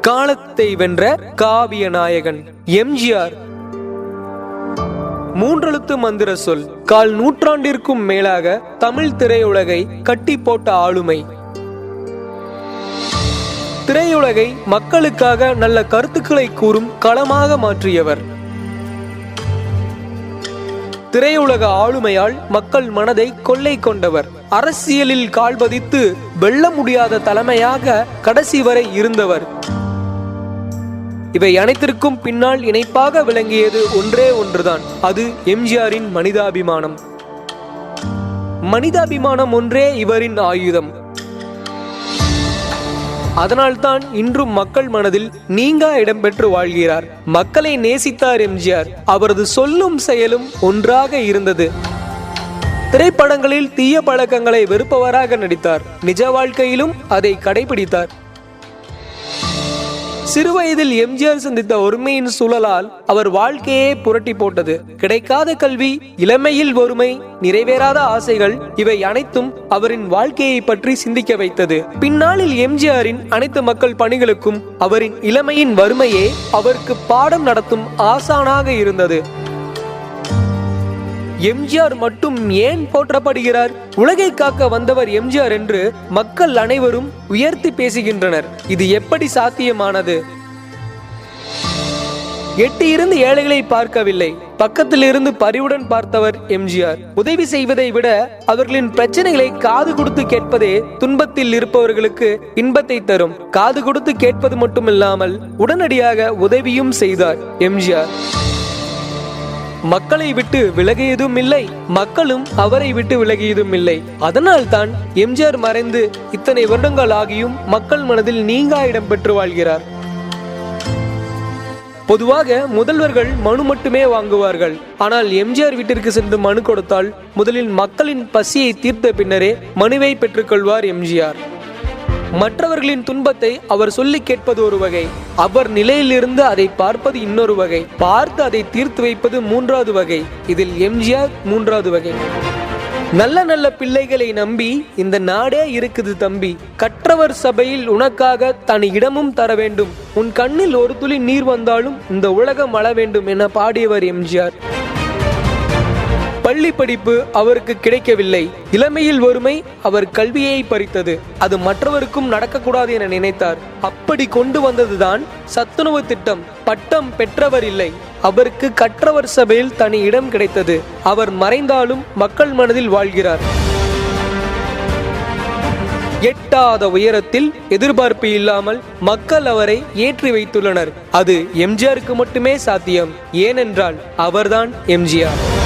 காலத்தை வென்ற காவிய நாயகன் எம்ஜிஆர். மூன்றெழுத்து மந்திர சொல் கால் நூற்றாண்டிற்கும் மேலாக தமிழ் திரையுலகை கட்டி போட்ட ஆளுமை. திரையுலகை மக்களுக்காக நல்ல கருத்துக்களை கூறும் களமாக மாற்றியவர். திரையுலக ஆளுமையால் மக்கள் மனதை கொள்ளை கொண்டவர். அரசியலில் கால்பதித்து வெல்ல முடியாத தலைமையாக கடைசி வரை இருந்தவர். இவை அனைத்திற்கும் பின்னால் இணைப்பாக விளங்கியது ஒன்றே ஒன்றுதான். அது எம்ஜிஆரின் மனிதாபிமானம். மனிதாபிமானம் ஒன்றே இவரின் ஆயுதம். அதனால்தான் இன்றும் மக்கள் மனதில் நீங்கா இடம்பெற்று வாழ்கிறார். மக்களை நேசித்தார் எம்ஜிஆர். அவரது சொல்லும் செயலும் ஒன்றாக இருந்தது. திரைப்படங்களில் தீய பழக்கங்களை வெறுப்பவராக நடித்தார். நிஜ வாழ்க்கையிலும் அதை கடைபிடித்தார். சிறுவயதில் எம்ஜிஆர் சந்தித்த ஒருமையின் சூழலால் அவர் வாழ்க்கையே புரட்டி போட்டது. கிடைக்காத கல்வி இளமையில் ஒருமை நிறைவேறாத ஆசைகள் இவை அனைத்தும் அவரின் வாழ்க்கையை பற்றி சிந்திக்க வைத்தது. பின்னாளில் எம்ஜிஆரின் அனைத்து மக்கள் பணிகளுக்கும் அவரின் இளமையின் வறுமையே அவருக்கு பாடம் நடத்தும் ஆசானாக இருந்தது. எம்ஜிஆர் மட்டும் ஏன் போற்றப்படுகிறார்? உலகை காக்க வந்தவர் எம்ஜிஆர் என்று மக்கள் அனைவரும் உயர்த்தி பேசுகின்றனர். இது எப்படி சாத்தியமானது? எட்டி இருந்து ஏழைகளை பார்க்கவில்லை. பக்கத்தில் இருந்து பரிவுடன் பார்த்தவர் எம்ஜிஆர். உதவி செய்வதை விட அவர்களின் பிரச்சனைகளை காது கொடுத்து கேட்பதே துன்பத்தில் இருப்பவர்களுக்கு இன்பத்தை தரும். காது கொடுத்து கேட்பது மட்டுமில்லாமல் உடனடியாக உதவியும் செய்தார் எம்ஜிஆர். மக்களை விட்டு விலகியதும் இல்லை மக்களும் அவரை விட்டு விலகியதும் இல்லை அதனால் தான் எம்ஜிஆர் மறைந்து இத்தனை வருடங்கள் ஆகியும் மக்கள் மனதில் நீங்கா இடம் பெற்று வாழ்கிறார். பொதுவாக முதல்வர்கள் மனு மட்டுமே வாங்குவார்கள். ஆனால் எம்ஜிஆர் வீட்டிற்கு சென்று மனு கொடுத்தால் முதலில் மக்களின் பசியை தீர்த்த பின்னரே மனுவை பெற்றுக்கொள்வார் எம்ஜிஆர். மற்றவர்களின் துன்பத்தை அவர் சொல்லி கேட்பது ஒரு வகை. அவர் நிலையிலிருந்து அதை பார்ப்பது இன்னொரு வகை. பார்த்து அதை தீர்த்து வைப்பது மூன்றாவது வகை. இதில் எம்ஜிஆர் மூன்றாவது வகை. நல்ல நல்ல பிள்ளைகளை நம்பி இந்த நாடே இருக்குது தம்பி. கற்றவர் சபையில் உனக்காக தன் இடமும் தர வேண்டும். உன் கண்ணில் ஒரு துளி நீர் வந்தாலும் இந்த உலகம் அழ வேண்டும் என பாடியவர் எம்ஜிஆர். பள்ளி படிப்பு அவருக்கு கிடைக்கவில்லை. இளமையில் ஒருமை அவர் கல்வியை பறித்தது. அது மற்றவருக்கும் நடக்கக்கூடாது என நினைத்தார். அப்படி கொண்டு வந்ததுதான் சத்துணவு திட்டம். பட்டம் பெற்றவர் இல்லை. அவருக்கு கற்றவர் சபையில் தனி இடம் கிடைத்தது. அவர் மறைந்தாலும் மக்கள் மனதில் வாழ்கிறார். எட்டாத உயரத்தில் எதிர்பார்ப்பு இல்லாமல் மக்கள் அவரை ஏற்றி வைத்துள்ளனர். அது எம்ஜிஆருக்கு மட்டுமே சாத்தியம். ஏனென்றால் அவர்தான் எம்ஜிஆர்.